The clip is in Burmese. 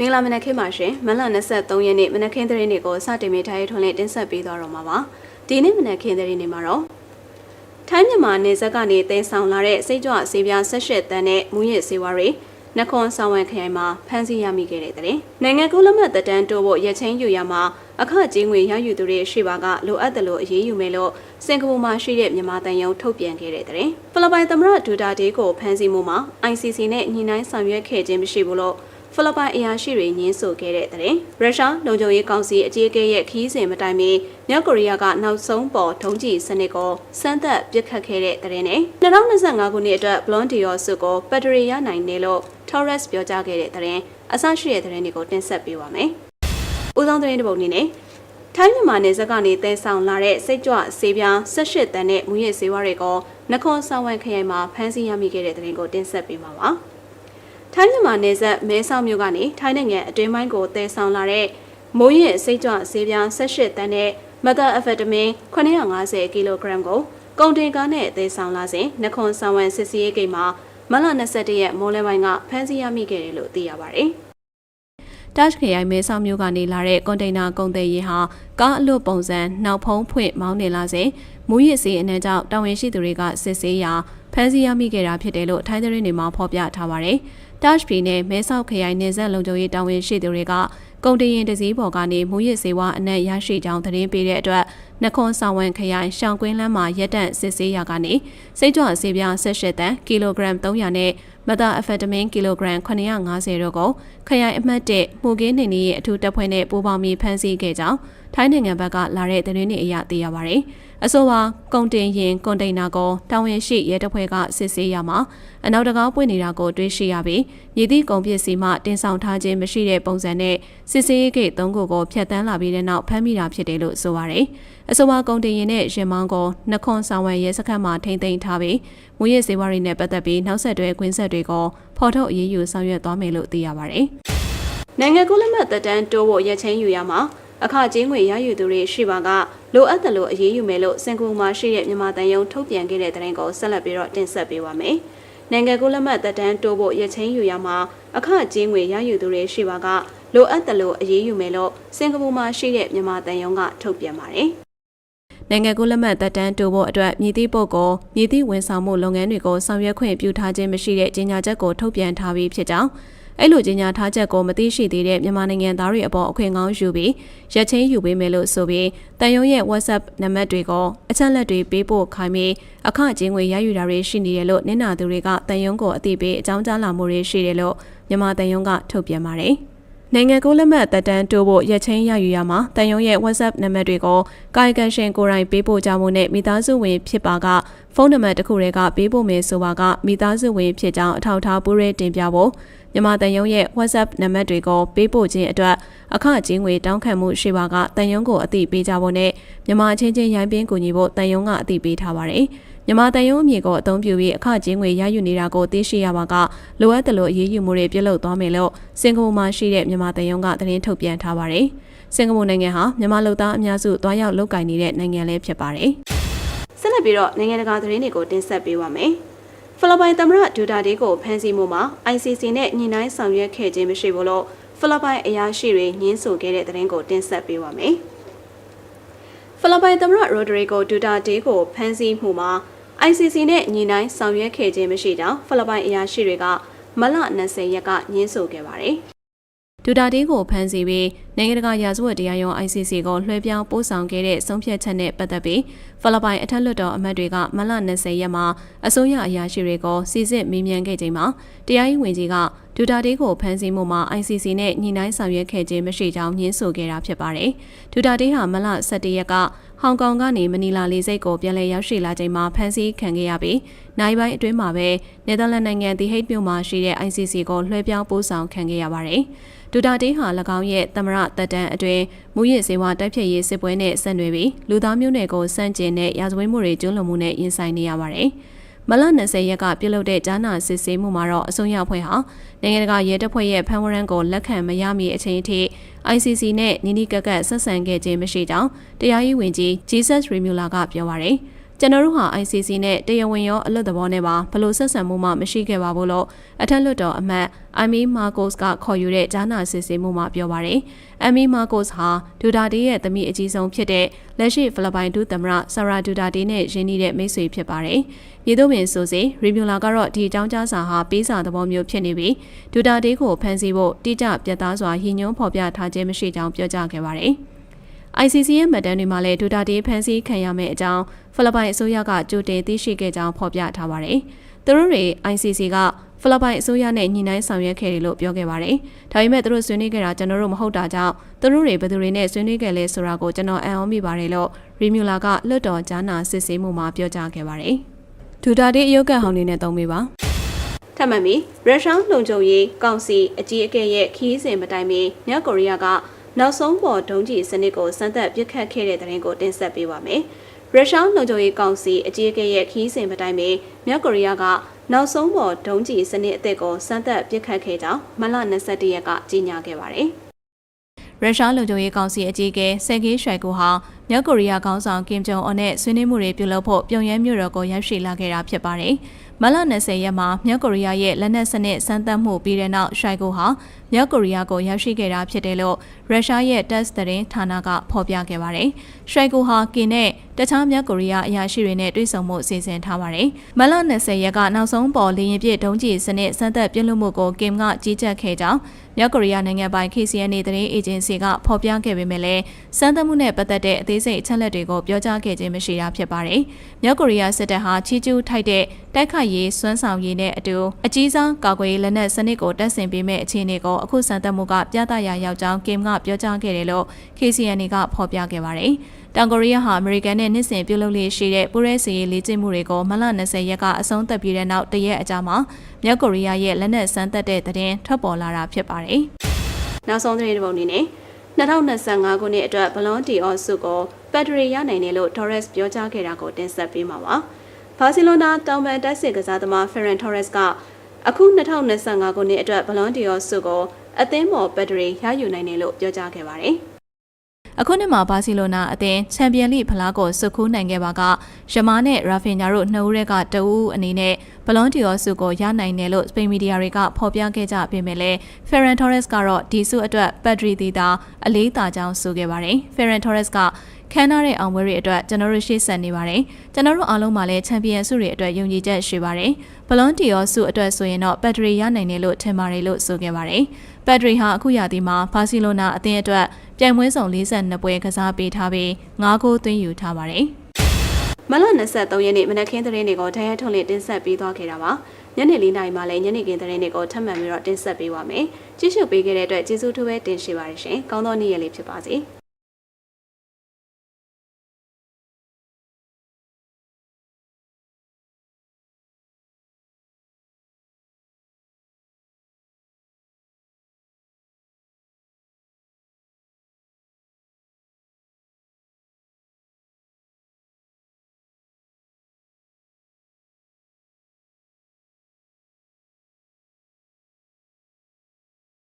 မင်္ဂလာမနက်ခင်းပါရှင်မလ23ရက်နေ့မနက်ခင်းသတင်းတွေကိုစတင်မိထားရထွန်းလေးတင်ဆက်ပေးသွားတော့မှာပါဒီနေ့မနက်ခင်းသတင်းတွေမှာတော့ထိုင်းမြန်မာနယ်စပ်ကနေတင်ဆောင်လာတဲ့စိတ်ကြွဆေးပြား18တန်းနဲ့မူရစ်ဆေးဝါးတွေနခွန်ဆောင်ဝမ်ခရိုင်မှာဖမ်းဆီးရမိခဲ့တဲ့တဲ့နိုင်ငံကုလမတ်တန်းတိုးဖို့ရချင်းယူရမှာအခကြေးငွေရယူသူတွေရှိပါကလိုအပ်တယ်လို့အရေးယူမယ်လို့စင်ကာပူမှာရှိတဲ့မြန်မာတန်ယုံထုတ်ပြန်ခဲ့တဲ့တဲ့ဖိလစ်ပိုင်သမ္မတဒူတာဒေးကိုဖမ်းဆီးမှုမှာ ICC နဲ့ညှိနှိုင်းဆောင်ရွက်ခဲ့ခြင်းမရှိဘူးလို့ ဖိလစ်ပိုင်အရာရှိတွေညင်းဆိုခဲ့တဲ့တဲ့ရုရှားလုံခြုံရေးကောင်စီအကြီးအကဲရဲ့ခီးစဉ်မတိုင်မီမြောက်ကိုရီးယားကနောက်ဆုံးပေါ်ဒုံးကျည်စနစ်ကိုစမ်းသပ်ပစ်ခတ်ခဲ့တဲ့တဲ့နဲ့2025ခုနှစ်အတွက် Blonde Dior စုကိုဘက်တရီရနိုင်တယ်လို့ Torres ပြောကြားခဲ့တဲ့တဲ့အဆရှိတဲ့တဲ့တွေကိုတင်ဆက်ပေးပါမယ်။ဦးဆောင်တဲ့တဲ့ပုံအနေနဲ့ထိုင်းမြန်မာနယ်စပ်ကနေတဲဆောင်လာတဲ့စိတ်ကြွဆေးပြား18တန်းနဲ့မူရစ်ဆေးဝါးတွေကိုနခွန်ဆောင်ဝမ်ခရိုင်မှာဖမ်းဆီးရမိခဲ့တဲ့တဲ့ရင်ကိုတင်ဆက်ပေးပါပါ။ ထိုင်းမြန်မာနယ်စပ်မဲဆောက်မြို့ကနေထိုင်းနိုင်ငံအတွင်းပိုင်းကိုတည်ဆောင်လာတဲ့မိုးရင်စိတ်ကြွဆေးပြား18တန်းနဲ့မက်သာအဖက်တမင်950ကီလိုဂရမ်ကိုကုန်တင်ကားနဲ့တည်ဆောင်လာစဉ်နခွန်ဆောင်ဝမ်စစ်စီးရေးဂိတ်မှာမလ21ရက်မိုးလယ်ပိုင်းကဖမ်းဆီးရမိခဲ့တယ်လို့သိရပါတယ်။တတ်ခရိုင်မဲဆောက်မြို့ကနေလာတဲ့ကွန်တိန်နာကုန်သည်ယာဉ်ဟာကားအလွတ်ပုံစံနောက်ဖုံးဖွင့်မောင်းနေလာစဉ်မူရစ်စေးအနှံကြောင့်တာဝန်ရှိသူတွေကစစ်ဆေးရာဖမ်းဆီးရမိခဲ့တာဖြစ်တယ်လို့ထိုင်းသတင်းတွေမှာဖော်ပြထားပါတယ်။ တတ်ပြည်နယ်မဲဆောက်ခရိုင်နယ်စပ်လုံခြုံရေးတာဝန်ရှိသူတွေကကုန်တင်ရင်တစည်းပေါ်ကနေမူရစ်စေဝါအနက်ရရှိကြောင်းသတင်းပေးတဲ့အတွက်နခွန်ဆောင်ဝန်ခရိုင်ရှောင်းကွင်းလမ်းမှာရက်တန့်စစ်ဆေးရာကနေစိတ်ကြွဆေးပြား18တန်ကီလိုဂရမ်300နဲ့မသာအဖက်တမင်ကီလိုဂရမ်950တို့ကိုခရိုင်အမှတ်1မှုကင်းနေနေရဲ့အထူးတပ်ဖွဲ့နဲ့ပူးပေါင်းပြီးဖမ်းဆီးခဲ့ကြောင်းထိုင်းနိုင်ငံဘက်ကလာတဲ့သတင်းတွေအရသိရပါတယ်။ အဆိုပါကုန်တင်ရင်ကွန်တိန်နာကိုတောင်ရင်ရှိရဲတပ်ဖွဲ့ကစစ်ဆေးရမှာအနောက်တကောက်ပွင့်နေတာကိုတွေ့ရှိရပြီးရည်သည့်ကုန်ပစ္စည်းမှတင်ဆောင်ထားခြင်းမရှိတဲ့ပုံစံနဲ့စစ်ဆေးရေးဂိတ်၃ခုကိုဖျက်ဆီးလာပြီးတဲ့နောက်ဖမ်းမိတာဖြစ်တယ်လို့ဆိုပါတယ်။အဆိုပါကုန်တင်ရင်နဲ့ရင်မောင်းကိုနှခွန်ဆောင်ဝယ်ရဲစခန်းမှာထိမ့်သိမ်းထားပြီးမူရစ်စေဝါးတွေနဲ့ပတ်သက်ပြီးနောက်ဆက်တွဲကွင်းဆက်တွေကိုဖော်ထုတ်အရေးယူဆောင်ရွက်သွားမယ်လို့သိရပါတယ်။နိုင်ငံကုလမတ်တပ်တန်းတိုးဖို့ရချင်းယူရမှာ အခကြေးငွေရယူသူတွေရှိပါကလိုအပ်တယ်လို့အရေးယူမယ်လို့စင်ကူမှာရှိတဲ့မြန်မာတန်ယုံထုတ်ပြန်ခဲ့တဲ့သတင်းကိုဆက်လက်ပြီးတော့တင်ဆက်ပေးပါမယ်။နိုင်ငံကုလမတ်တပ်တန်းတိုးဖို့ရချင်းယူရမှာအခကြေးငွေရယူသူတွေရှိပါကလိုအပ်တယ်လို့အရေးယူမယ်လို့စင်ကာပူမှာရှိတဲ့မြန်မာတန်ယုံကထုတ်ပြန်ပါတယ်။နိုင်ငံကုလမတ်တပ်တန်းတိုးဖို့အတွက်မြည်သည့်ပုဂ္ဂိုလ်မြည်သည့်ဝန်ဆောင်မှုလုပ်ငန်းတွေကိုဆောင်ရွက်ခွင့်ပြုထားခြင်းမရှိတဲ့ကြေညာချက်ကိုထုတ်ပြန်ထားပြီးဖြစ်ကြောင်း အဲ့လိုကြီးညာထားချက်ကိုမသိရှိသေးတဲ့မြန်မာနိုင်ငံသားတွေအပေါ်အခွင့်ကောင်းယူပြီးရက်ချင်းယူပေးမယ်လို့ဆိုပြီးတန်ယုံရဲ့ WhatsApp နံပါတ်တွေကိုအချက်လက်တွေပေးပို့ခိုင်းပြီးအခကြေးငွေရယူတာတွေရှိနေတယ်လို့နင်နာသူတွေကတန်ယုံကိုအသိပေးအကြောင်းကြားလာမှုတွေရှိတယ်လို့မြန်မာတန်ယုံကထုတ်ပြန်ပါတယ်။ နိုင်ငံကိုလက်မှတ်တက်တန်းတိုးဖို့ရက်ချင်းရယူရမှာတန်ယုံရဲ့ WhatsApp နံပါတ်တွေကိုကာယကံရှင်ကိုယ်တိုင်ပေးပို့ကြမှုနဲ့မိသားစုဝင်ဖြစ်ပါကဖုန်းနံပါတ်တစ်ခုတည်းကပေးပို့မယ်ဆိုပါကမိသားစုဝင်ဖြစ်ကြောင်းအထောက်အထားပူးရဲတင်ပြဖို့မြန်မာတန်ယုံရဲ့ WhatsApp နံပါတ်တွေကိုပေးပို့ခြင်းအတွက်အခကြေးငွေတောင်းခံမှုရှိပါကတန်ယုံကိုအသိပေးကြဖို့နဲ့မြန်မာချင်းချင်းရိုင်းပင်းကူညီဖို့တန်ယုံကအသိပေးထားပါတယ်။ မြန်မာတန်ယုံအမည်ကိုအသုံးပြုပြီးအခကြေးငွေရယူနေတာကိုသိရှိရပါကလိုအပ်တယ်လို့အရေးယူမှုတွေပြုလုပ်သွားမယ်လို့စင်ကာပူမှာရှိတဲ့မြန်မာတန်ယုံကသတင်းထုတ်ပြန်ထားပါတယ်။စင်ကာပူနိုင်ငံဟာမြန်မာလူသားအများစုတွားရောက်လုပ်ကိုင်နေတဲ့နိုင်ငံလည်းဖြစ်ပါတယ်။ဆက်လက်ပြီးတော့နိုင်ငံတကာသတင်းတွေကိုတင်ဆက်ပေးပါမယ်။ဖိလစ်ပိုင်သမ္မတဒူတာဒေးကိုဖမ်းဆီးမှုမှာ ICC နဲ့ညှိနှိုင်းဆောင်ရွက်ခဲ့ခြင်းမရှိဘူးလို့ဖိလစ်ပိုင်အရာရှိတွေညင်းဆိုခဲ့တဲ့သတင်းကိုတင်ဆက်ပေးပါမယ်။ဖိလစ်ပိုင်သမ္မတရိုဒရီဂိုဒူတာဒေးကိုဖမ်းဆီးမှုမှာ ICC နဲ့ညှိနှိုင်းဆောင်ရွက်ခဲ့ခြင်းမရှိကြောင်းဖိလစ်ပိုင်အရာရှိတွေကမလ20ရက်ကညင်းဆိုခဲ့ပါတယ်။ဒူတာဒေးကိုဖမ်းဆီးပြီးနိုင်ငံတကာရာဇဝတ်တရားရုံး ICC ကိုလွှဲပြောင်းပို့ဆောင်ခဲ့တဲ့ဆုံးဖြတ်ချက်နဲ့ပတ်သက်ပြီးဖိလစ်ပိုင်အထက်လွှတ်တော်အမတ်တွေကမလ20ရက်မှာအစိုးရအရာရှိတွေကိုစီစစ်မေးမြန်းခဲ့ချိန်မှာတရားရေးဝန်ကြီးကဒူတာဒေးကိုဖမ်းဆီးမှုမှာ ICC နဲ့ညှိနှိုင်းဆောင်ရွက်ခဲ့ခြင်းမရှိကြောင်းညင်းဆိုခဲ့တာဖြစ်ပါတယ်။ဒူတာဒေးဟာမလ17ရက်က ဟောင်ကောင်ကနေမနီလာလေဆိပ်ကိုပြန်လည်ရောက်ရှိလာချိန်မှာဖမ်းဆီးခံခဲ့ရပြီးနိုင်ပိုင်းအတွင်းမှာပဲနယ်သာလန်နိုင်ငံဒီဟိတ်မြို့မှာရှိတဲ့ ICC ကိုလွှဲပြောင်းပို့ဆောင်ခံခဲ့ရပါတယ်။ဒူတာတေးဟာ၎င်းရဲ့သမရတက်တန်းအတွင်းမူရစ်စေဝါတိုက်ဖြတ်ရေးစစ်ပွဲနဲ့ဆက်နွယ်ပြီးလူသားမျိုးနွယ်ကိုစန့်ကျင်တဲ့ရာဇဝတ်မှုတွေကျူးလွန်မှုနဲ့ရင်ဆိုင်နေရပါတယ်။ မလ20ရက်ကပြုလုပ်တဲ့ဂျာနာစစ်ဆေးမှုမှာတော့အစိုးရအဖွဲ့ဟာနိုင်ငံတကာရဲတပ်ဖွဲ့ရဲ့ဖမ်းဝရမ်းကိုလက်ခံမရမီအချိန်အထိ ICC နဲ့နီနီကက်ကက်ဆက်ဆံခဲ့ခြင်းမရှိကြောင်းတရားရေးဝန်ကြီး Jesus Remula ကပြောပါရယ်။စ ကျွန်တော်တို့ဟာ ICC နဲ့တရားဝင်ရောအလွတ်သဘောနဲ့ပါဘလို့ဆက်ဆံမှုမှမရှိခဲ့ပါဘူးလို့အထက်လွှတ်တော်အမတ်အမီမာကိုစ်ကခေါ်ယူတဲ့ဂျာနာစစ်ဆေးမှုမှာပြောပါတယ်။အမီမာကိုစ်ဟာဒူတာတေးရဲ့သမီးအကြီးဆုံးဖြစ်တဲ့လက်ရှိဖိလစ်ပိုင်ဒုသမ္မတဆာရာဒူတာတေးနဲ့ရင်းနှီးတဲ့မိတ်ဆွေဖြစ်ပါတယ်။ပြည်သူ့ပင်ဆိုစီရီမြူလာကတော့ဒီအကြောင်းကြားစာဟာပေးစာသဘောမျိုးဖြစ်နေပြီးဒူတာတေးကိုဖမ်းဆီးဖို့တိကျပြတ်သားစွာရည်ညွှန်းဖော်ပြထားခြင်းမရှိကြောင်းပြောကြားခဲ့ပါတယ်။ ICC ရဲ့မှတ်တမ်းတွေမှာလည်းဒူတာတေးဖမ်းဆီးခံရမယ့်အကြောင်းဖိလစ်ပိုင်အစိုးရကကြိုတင်သိရှိခဲ့ကြောင်းဖော်ပြထားပါတယ်။သူတို့တွေ ICC ကဖိလစ်ပိုင်အစိုးရနဲ့ညှိနှိုင်းဆောင်ရွက်ခဲ့တယ်လို့ပြောခဲ့ပါတယ်။ဒါပေမဲ့သူတို့ဆွေးနွေးခဲ့တာကျွန်တော်တို့မဟုတ်တာကြောင့်သူတို့တွေဘယ်သူတွေနဲ့ဆွေးနွေးခဲ့လဲဆိုတာကိုကျွန်တော်အံ့ဩမိပါတယ်လို့ရီမြူလာကလွတ်တော်ကြားနာစစ်ဆေးမှုမှာပြောကြားခဲ့ပါတယ်။ဒူတာတေးအယုတ်ကဟောင်းနေနဲ့သုံးပေးပါ။ထပ်မံပြီးရုရှားလုံခြုံရေးကောင်စီအကြီးအကဲရဲ့ခီးစဉ်မတိုင်မီမြောက်ကိုရီးယားက နောက်ဆုံးပေါ်ဒုံးကျည်စနစ်ကိုစမ်းသပ်ပစ်ခတ်ခဲ့တဲ့တဲ့ရင်ကိုတင်ဆက်ပေးပါမယ်။ရုရှားလုံခြုံရေးကောင်စီအကြီးအကဲရဲ့ခီးစဉ်မတိုင်မီမြောက်ကိုရီးယားကနောက်ဆုံးပေါ်ဒုံးကျည်စနစ်အသစ်ကိုစမ်းသပ်ပစ်ခတ်ခဲ့ကြောင်းမလ21ရက်ကကြေညာခဲ့ပါတယ်။ရုရှားလုံခြုံရေးကောင်စီအကြီးအကဲဆယ်ဂေးရွှိုင်ကိုဟာ မြောက်ကိုရီးယားခေါင်းဆောင်ကင်ဂျုံအွန်နဲ့ဆွေးနွေးမှုတွေပြုလုပ်ဖို့ပြုံယမ်းမြို့တော်ကိုရောက်ရှိလာခဲ့တာဖြစ်ပါတယ်။မလ20ရက်မှာမြောက်ကိုရီးယားရဲ့လက်နက်စနစ်စမ်းသပ်မှုပြီးတဲ့နောက်ရွှိုင်ကိုဟာမြောက်ကိုရီးယားကိုရောက်ရှိခဲ့တာဖြစ်တယ်လို့ရုရှားရဲ့ TASS သတင်းဌာနကဖော်ပြခဲ့ပါတယ်။ရွှိုင်ကိုဟာကင်နဲ့ တခြားမြောက်ကိုရီးယားအရာရှိတွေနဲ့တွေ့ဆုံမှုအစီအစဉ်ထားပါတယ်။မလ20ရက်ကနောက်ဆုံးပေါ်လေရင်ပြည့်ဒုံးကျည်စနစ်စမ်းသပ်ပြစ်လွှတ်မှုကိုကင်ကကြီးကြပ်ခဲ့ကြောင်းမြောက်ကိုရီးယားနိုင်ငံပိုင် KCNA သတင်းအေဂျင်စီကဖော်ပြခဲ့ပေမဲ့လည်းစမ်းသပ်မှုနဲ့ပတ်သက်တဲ့အသေးစိတ်အချက်အလက်တွေကိုပြောကြားခဲ့ခြင်းမရှိတာဖြစ်ပါတယ်။မြောက်ကိုရီးယားစစ်တပ်ဟာချီကျူးထိုက်တဲ့တိုက်ခိုက်ရေးစွမ်းဆောင်ရည်နဲ့အတူအကြီးစားကာကွယ်ရေးလက်နက်စနစ်ကိုတပ်ဆင်ပေးမဲ့အခြေအနေကိုအခုစမ်းသပ်မှုကပြသရာရောက်ကြောင်းကင်ကပြောကြားခဲ့တယ်လို့ KCNA ကဖော်ပြခဲ့ပါတယ်။ တောင်ကိုရီးယားဟာအမေရိကန်နဲ့နှစ်စဉ်ပြုလုပ်လျက်ရှိတဲ့ပူးရဲစီရေးလေ့ကျင့်မှုတွေကိုမလ20ရက်ကအဆုံးသတ်ပြီးတဲ့နောက်တရက်အကြာမှာမြောက်ကိုရီးယားရဲ့လက်နက်စမ်းသပ်တဲ့သတင်းထွက်ပေါ်လာတာဖြစ်ပါတယ်။နောက်ဆုံးသတင်းတစ်ပုဒ်အနေနဲ့2025ခုနှစ်အတွက်ဘလွန်တီအော့စုကိုဘက်ထရီရနိုင်တယ်လို့ Torres ပြောကြားခဲ့တာကိုတင်ဆက်ပေးမှာပါ။ဘာစီလိုနာတောင်ပန်တိုက်စစ်ကစားသမား Ferran Torres ကအခု2025ခုနှစ်အတွက်ဘလွန်တီအော့စုကိုအသင်းမော်ဘက်ထရီရယူနိုင်တယ်လို့ပြောကြားခဲ့ပါတယ်။ အခုနှစ်မှာဘာစီလိုနာအသင်းချန်ပီယံလိဖလားကိုစုခူးနိုင်ခဲ့ပါကယမားနဲ့ရာဖင်ညာတို့နှစ်ဦးကတအူးအနေနဲ့ဘလွန်တီယောဆုကိုရနိုင်တယ်လို့စပိန်မီဒီယာတွေကဖော်ပြခဲ့ကြပေမဲ့လည်းဖယ်ရန်တိုရက်စ်ကတော့ဒီဆုအတွက်ဘက်ထရီသေးတာအလေးသာကြောင်းဆိုခဲ့ပါတယ်ဖယ်ရန်တိုရက်စ်ကခမ်းနားတဲ့အောင်ပွဲတွေအတွက်ကျွန်တော်တို့ရှေ့ဆက်နေပါတယ်ကျွန်တော်တို့အားလုံးမှာလည်းချန်ပီယံဆုတွေအတွက်ယုံကြည်ချက်ရှိပါတယ်ဘလွန်တီယောဆုအတွက်ဆိုရင်တော့ဘက်ထရီရနိုင်တယ်လို့ထင်ပါတယ်လို့ဆိုခဲ့ပါတယ်ဘက်ထရီဟာအခုရာသီမှာဘာစီလိုနာအသင်းအတွက် ပြိုင်ပွဲဆောင်42ပွဲကစားပေးထားပြီး9ဂိုးသွင်းယူထားပါတယ်။မလ23ရက်နေ့မနက်ခင်းသတင်းတွေကိုတရထုံလေးတင်ဆက်ပေးသွားခဲ့တာပါ။ညနေ၄နာရီမှလည်းညနေခင်းသတင်းတွေကိုထပ်မံပြီးတော့တင်ဆက်ပေးပါမယ်။ကြည့်ရှုပေးခဲ့တဲ့အတွက်ကျေးဇူးထူးပဲတင်ရှိပါတယ်ရှင်။ကောင်းသောနေ့ရက်လေးဖြစ်ပါစေ။